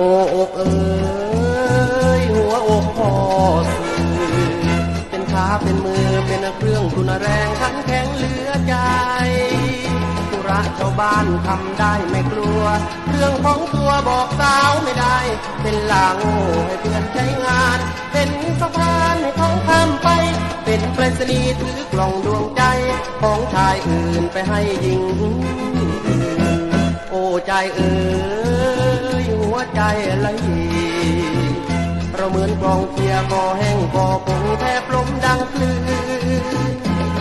อกเอ้ยหัวอกพ่อสื่อเป็นขาเป็นมือเป็นเครื่องทุนแรงขันแข็งเหลือใจธุระชาวบ้านทำได้ไม่กลัว เรื่องของตัวบอกสาวไม่ได้ เป็นหลังให้เพื่อนใช้งาน เป็นสะพานให้เขาข้ามไป เป็นไปรษณีย์ถือกล่องดวงใจ ของชายอื่นไปให้หญิงโอ้ใจเอ๋ย หัวใจไหลเราเหมือนกองเชียกอแห้งกอคงแทบล้มดังคลื่น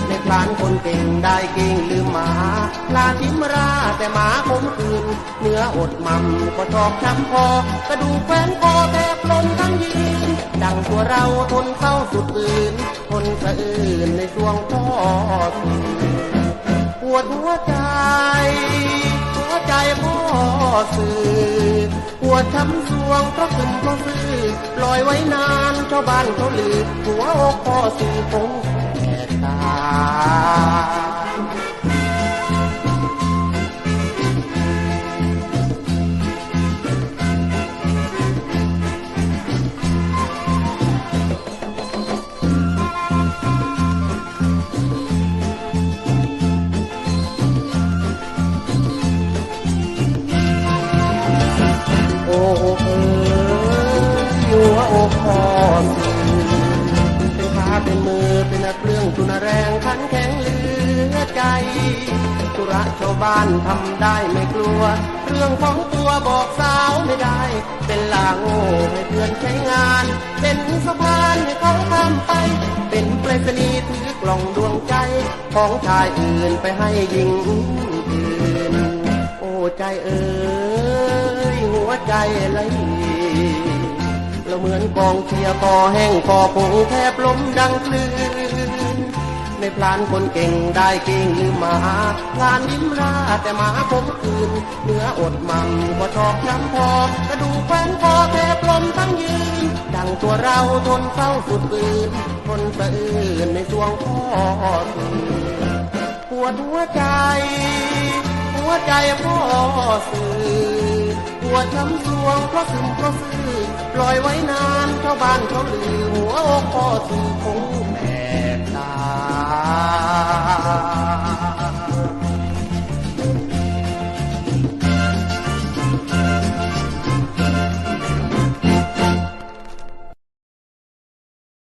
ในพลานคนเก่งได้เก่งลืมหมาลาทิมราแต่หมาคมคืนเนื้ออดมั่มก็ชอกช้ำคอกระดูกแขวนคอแทบล้นทั้งยืนดังตัวเราทนเข้าสุดอื่นทนสะอื่นในช่วงพ่อดปวดหัวใจ หัวใจพ่อสื่อ วดช้ำสวงเพราะขึ้นเพราะซื้อปล่อยไว้นานชาวบ้านเขาลือหัวอกพ่อสื่อคง อกพ่อสื่อเป็นขาเป็นมือเป็นเครื่องทุนแรงขันแข็งเหลือใจธุระชาวบ้านทำได้ไม่กลัว เรื่องของตัวบอกสาวไม่ได้ เป็นลางโง่ให้เพื่อนใช้งาน เป็นสะพานให้เขาข้ามไป เป็นไปรษณีย์ถือกล่องดวงใจ ของชายอื่นไปให้หญิงอื่น โอ้ใจเอ๋ยหัวใจไหล เราเหมือนกองเชียร์คอแห้งคอคงแทบล้มดังคลื่นในพลานคนเก่งได้เก่งลืมหมางานยิ้มราแต่หมาคมคืนเนื้ออดมันก็ชอกช้ำพอกระดูกแขวนคอแทบล้มทั้งยืน ดังตัวเราทนเศร้าสุดปืนทนสะอื้นในช่วงพ่อสืปวดหัวใจ หัวใจพ่อสื่อ หัวช้ำสวงเพราะซึมเพราะซื่อปล่อยไว้นานชาบ้านเขาลืมหัวอกพ่อสื่อคงแอบตา